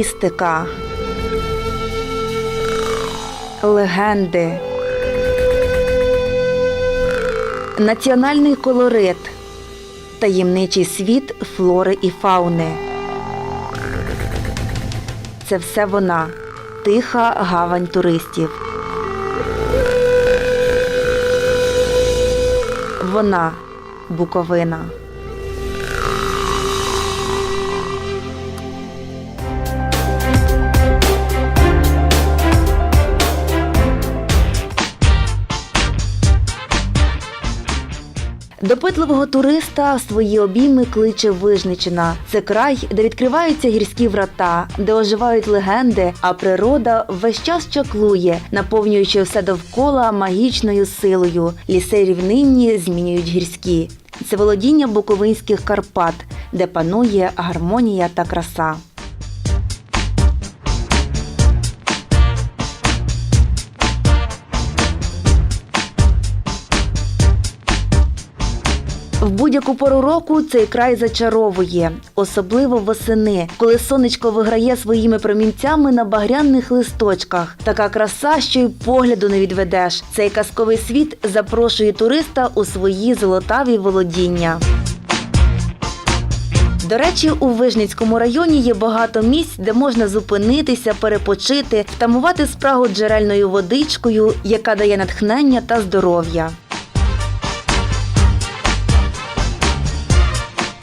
містика, легенди, національний колорит, таємничий світ флори і фауни. Це все вона тиха гавань туристів. Вона Буковина. Допитливого туриста свої обійми кличе Вижничина. Це край, де відкриваються гірські врата, де оживають легенди, а природа весь час чаклує, наповнюючи все довкола магічною силою. Ліси рівнинні змінюють гірські. Це володіння буковинських Карпат, де панує гармонія та краса. В будь-яку пору року цей край зачаровує, особливо восени, коли сонечко виграє своїми промінцями на багряних листочках. Така краса, що й погляду не відведеш. Цей казковий світ запрошує туриста у свої золотаві володіння. До речі, у Вижницькому районі є багато місць, де можна зупинитися, перепочити, втамувати спрагу джерельною водичкою, яка дає натхнення та здоров'я.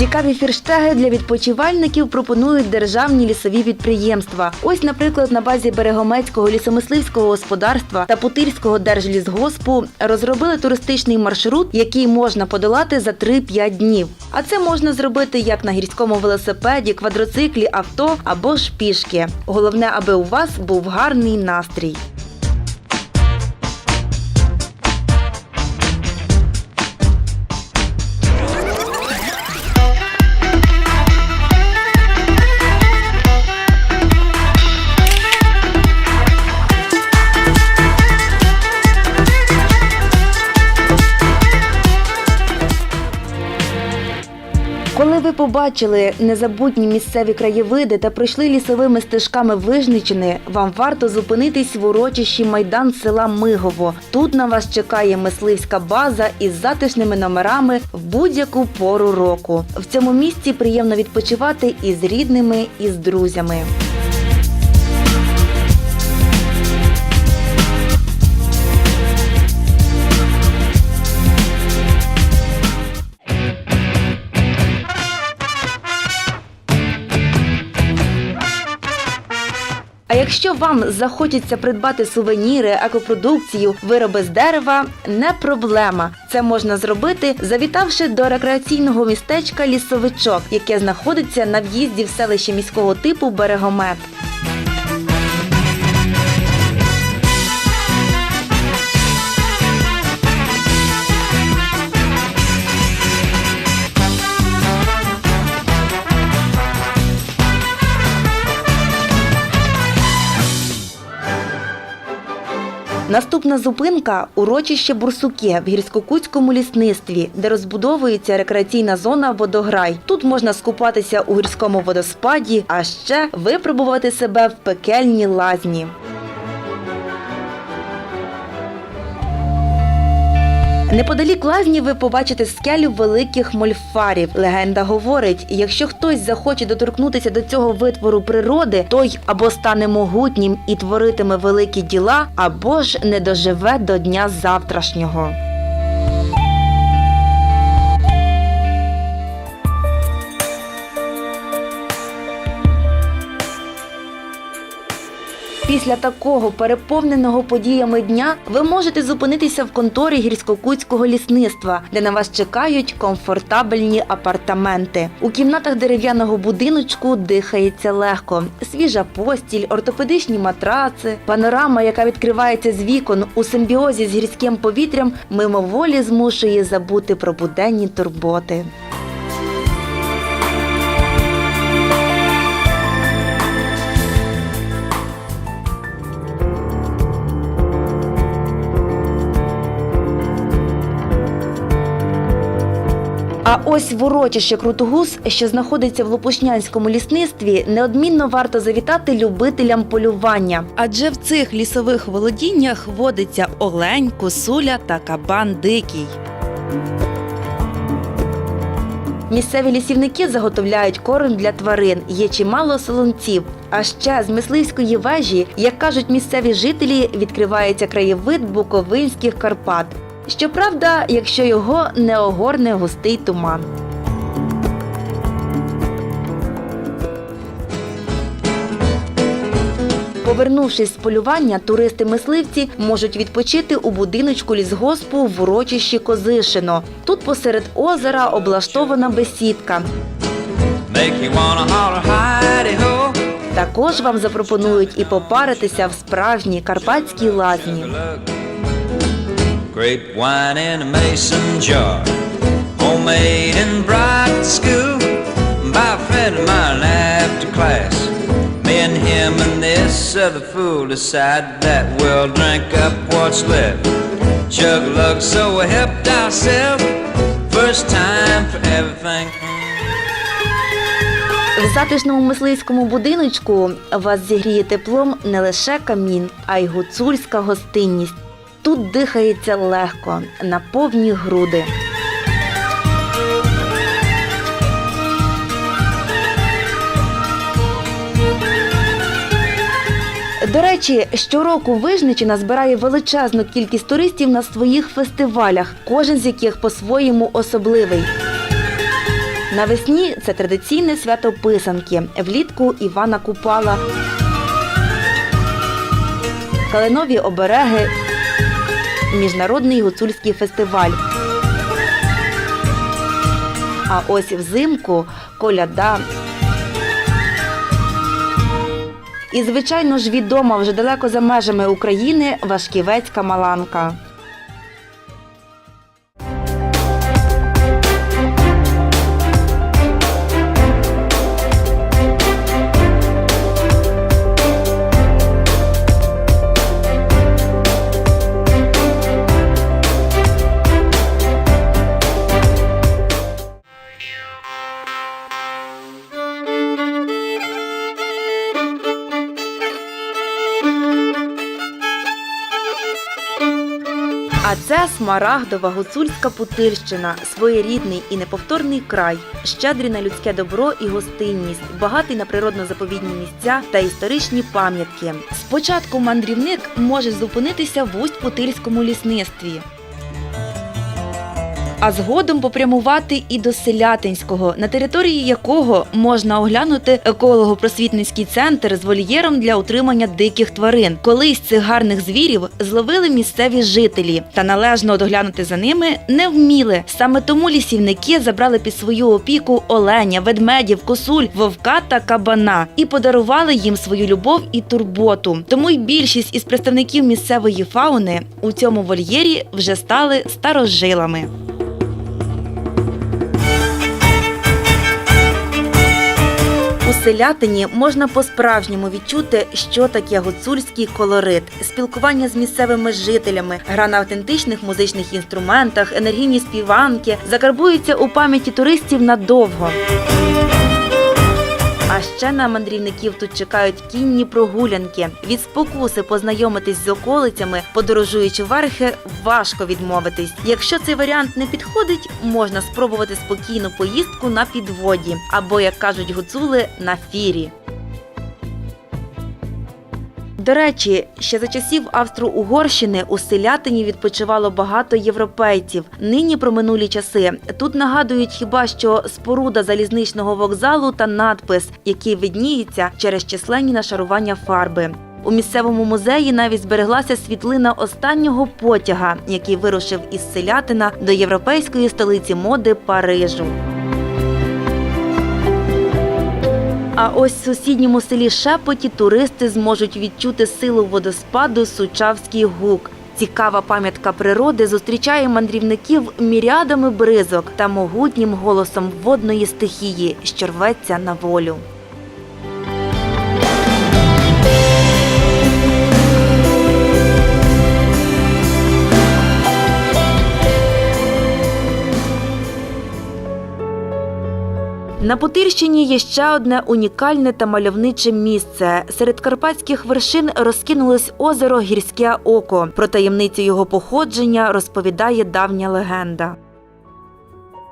Цікаві фірштеги для відпочивальників пропонують державні лісові підприємства. Ось, наприклад, на базі Берегомецького лісомисливського господарства та Путильського держлісгоспу розробили туристичний маршрут, який можна подолати за 3-5 днів. А це можна зробити як на гірському велосипеді, квадроциклі, авто або ж пішки. Головне, аби у вас був гарний настрій. Побачили незабутні місцеві краєвиди та пройшли лісовими стежками Вижничини, вам варто зупинитись в урочищі майдан села Мигово. Тут на вас чекає мисливська база із затишними номерами в будь-яку пору року. В цьому місці приємно відпочивати і з рідними, і з друзями. А якщо вам захочеться придбати сувеніри, екопродукцію, вироби з дерева, не проблема. Це можна зробити, завітавши до рекреаційного містечка Лісовичок, яке знаходиться на в'їзді в селище міського типу Берегомет. Наступна зупинка урочище Бурсуке в гірськокутському лісництві, де розбудовується рекреаційна зона Водограй. Тут можна скупатися у гірському водоспаді, а ще випробувати себе в пекельній лазні. Неподалік лазні ви побачите скелю великих мольфарів. Легенда говорить, якщо хтось захоче доторкнутися до цього витвору природи, той або стане могутнім і творитиме великі діла, або ж не доживе до дня завтрашнього. Після такого переповненого подіями дня ви можете зупинитися в конторі гірськокутського лісництва, де на вас чекають комфортабельні апартаменти. У кімнатах дерев'яного будиночку дихається легко. Свіжа постіль, ортопедичні матраци, панорама, яка відкривається з вікон у симбіозі з гірським повітрям, мимоволі змушує забути про буденні турботи. Ось в урочище Крутогуз, що знаходиться в Лопушнянському лісництві, неодмінно варто завітати любителям полювання. Адже в цих лісових володіннях водиться олень, косуля та кабан дикий. Місцеві лісівники заготовляють корм для тварин, є чимало солонців. А ще з мисливської вежі, як кажуть місцеві жителі, відкривається краєвид Буковинських Карпат. Щоправда, якщо його не огорне густий туман. Повернувшись з полювання, туристи-мисливці можуть відпочити у будиночку лісгоспу в урочищі Козишино. Тут посеред озера облаштована бесідка. Також вам запропонують і попаритися в справжній карпатській лазні. Grape wine in a mason jar. Homemade and brought to school by a friend of mine after class. Me and him and this other fool decided that we'll drink up what's left. Chug lug, so we helped ourselves. First time for everything. В затишному мисливському будиночку вас зігріє теплом не лише камін, а й гуцульська гостинність. Тут дихається легко, на повні груди. До речі, щороку Вижничина збирає величезну кількість туристів на своїх фестивалях, кожен з яких по-своєму особливий. Навесні це традиційне свято писанки, влітку Івана Купала, калинові обереги, міжнародний гуцульський фестиваль. А ось взимку коляда. І, звичайно ж, відома вже далеко за межами України Вашківецька Маланка. А це смарагдова гуцульська Путильщина, своєрідний і неповторний край, щедрий на людське добро і гостинність, багатий на природно-заповідні місця та історичні пам'ятки. Спочатку мандрівник може зупинитися в Усть-Путильському лісництві. А згодом попрямувати і до Селятинського, на території якого можна оглянути еколого-просвітницький центр з вольєром для утримання диких тварин. Колись цих гарних звірів зловили місцеві жителі, та належно доглянути за ними не вміли. Саме тому лісівники забрали під свою опіку оленя, ведмедів, косуль, вовка та кабана і подарували їм свою любов і турботу. Тому й більшість із представників місцевої фауни у цьому вольєрі вже стали старожилами. Селятині можна по-справжньому відчути, що таке гуцульський колорит, спілкування з місцевими жителями, гра на автентичних музичних інструментах, енергійні співанки закарбуються у пам'яті туристів надовго. А ще на мандрівників тут чекають кінні прогулянки. Від спокуси познайомитись з околицями, подорожуючи верхи, важко відмовитись. Якщо цей варіант не підходить, можна спробувати спокійну поїздку на підводі або, як кажуть гуцули, на фірі. До речі, ще за часів Австро-Угорщини у селятині відпочивало багато європейців. Нині про минулі часи тут нагадують хіба що споруда залізничного вокзалу та надпис, який видніється через численні нашарування фарби. У місцевому музеї навіть збереглася світлина останнього потяга, який вирушив із селятина до європейської столиці моди Парижу. А ось в сусідньому селі Шепоті туристи зможуть відчути силу водоспаду Сучавський гук. Цікава пам'ятка природи зустрічає мандрівників мірядами бризок та могутнім голосом водної стихії, що рветься на волю. На Путирщині є ще одне унікальне та мальовниче місце. Серед карпатських вершин розкинулось озеро Гірське Око. Про таємницю його походження розповідає давня легенда.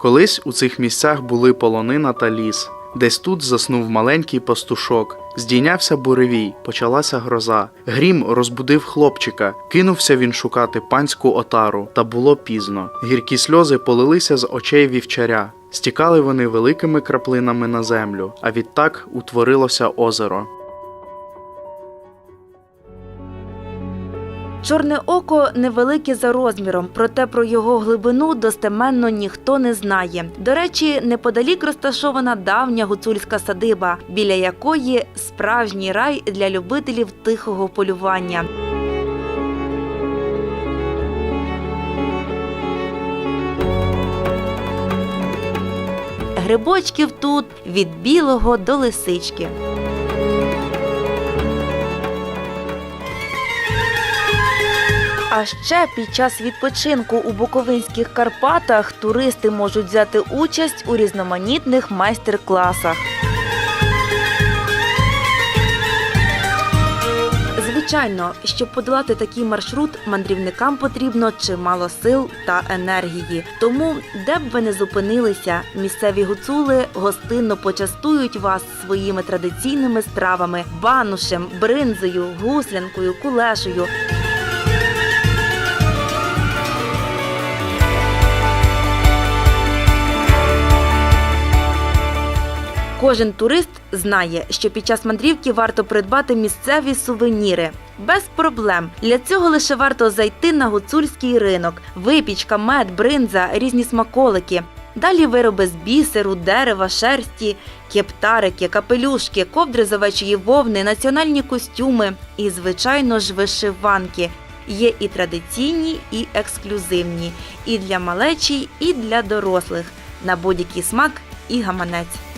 Колись у цих місцях були полонина та ліс. Десь тут заснув маленький пастушок. Здійнявся буревій, почалася гроза. Грім розбудив хлопчика. Кинувся він шукати панську отару, та було пізно. Гіркі сльози полилися з очей вівчаря. Стікали вони великими краплинами на землю, а відтак утворилося озеро. Чорне око невелике за розміром, проте про його глибину достеменно ніхто не знає. До речі, неподалік розташована давня гуцульська садиба, біля якої справжній рай для любителів тихого полювання. Грибочків тут від білого до лисички. А ще під час відпочинку у Буковинських Карпатах туристи можуть взяти участь у різноманітних майстер-класах. Звичайно, щоб подолати такий маршрут, мандрівникам потрібно чимало сил та енергії. Тому, де б ви не зупинилися, місцеві гуцули гостинно почастують вас своїми традиційними стравами: банушем, бринзою, гуслянкою, кулешею. Кожен турист знає, що під час мандрівки варто придбати місцеві сувеніри. Без проблем. Для цього лише варто зайти на гуцульський ринок, випічка, мед, бринза, різні смаколики. Далі вироби з бісеру, дерева, шерсті, кептарики, капелюшки, ковдри з овечої вовни, національні костюми і, звичайно ж, вишиванки. Є і традиційні, і ексклюзивні, і для малечі, і для дорослих. На будь-який смак і гаманець.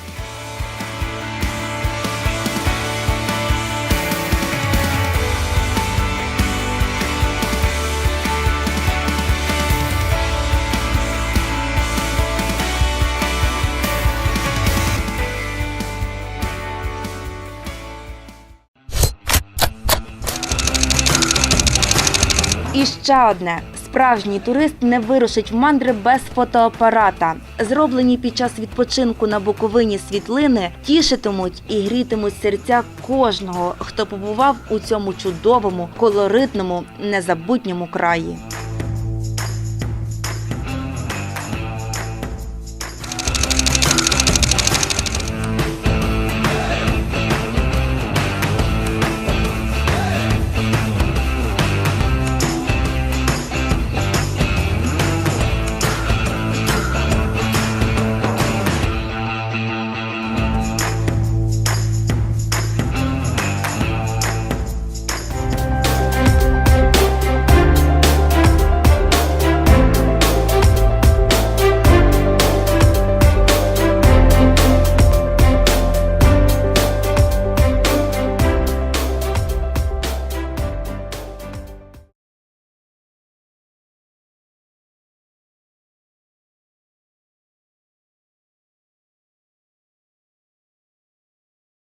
Ще одне. Справжній турист не вирушить в мандри без фотоапарата. Зроблені під час відпочинку на Буковині світлини тішитимуть і грітимуть серця кожного, хто побував у цьому чудовому, колоритному, незабутньому краї.